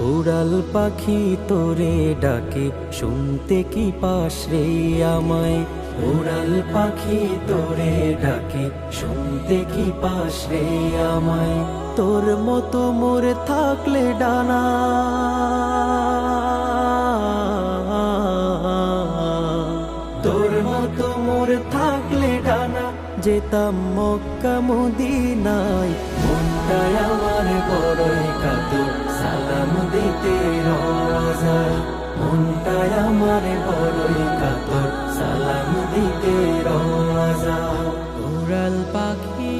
উড়াল পাখি তোরে ডাকে, শুনতে কি পাস রে আমায়? উড়াল পাখি তোরে ডাকে, শুনতে কি পাস রে আমায়? তোর মতো মোরে থাকলে ডানা। তোর মতো মোর থাকলে ডানা। যেতাম মক্কা মদিনায় মনটায় আমার বড়ই কাতর মনটায় আমার বড়ই কাতর। সালাম দিতে রোজা। উড়াল পাখি।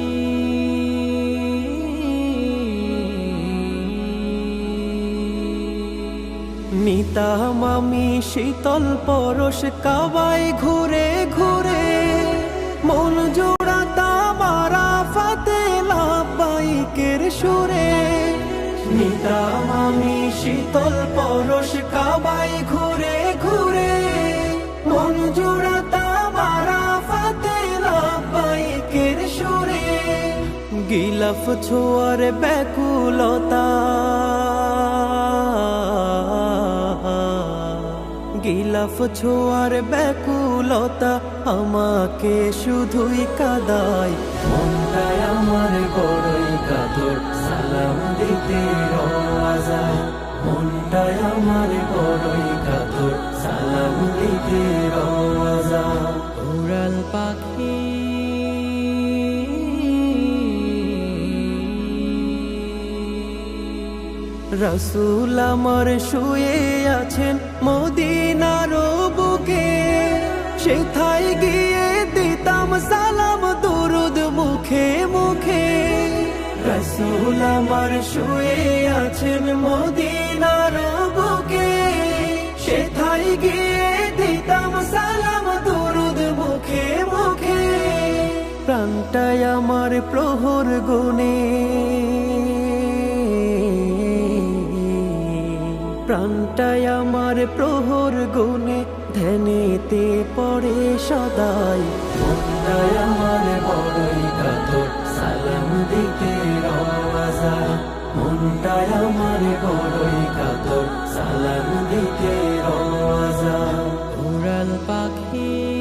নিতাম আমি শীতল পরশ কাবাই ঘুরে ঘুরে মন জোড়াতাম আরাফাতে লাপাইকের সুরে। নিতাম মামি শীতল পরশ কাবাই ঘুরে ঘুরে, মন জোড়াতাম আরাফাতে লাপাইকের সুরে। গিলাফ ছোয়ার ব্যাকুলতা, গিলাফ ছোয়ার ব্যাকুলতা আমাকে শুধুই কাদায়। মনটায় আমার বড়ই কাতর, সালাম দিতে রাজা মনটায় আমার বড়ই কাতর। সালাম দিতে রাজা। উড়াল পাখি। রসুল আমার শুয়ে আছেন মদিনার বুকে। সেথায় গিয়ে দিতাম সালাম দুরুদ মুখে মুখে। রসুল আমার শুয়ে আছেন মদিনার বুকে। সেথায় গিয়ে দিতাম সালাম দুরুদ মুখে মুখে। প্রাণটায় আমার প্রহর গুনে প্রাণটায় আমার প্রহর গুনে ধ্যানেতে পড়ে সদাই। আমার বড়ই কাতর। সালাম দিতে যায় মনটায় আমার বড়ই কাতর। সালাম দিতে রাজা উড়াল পাখি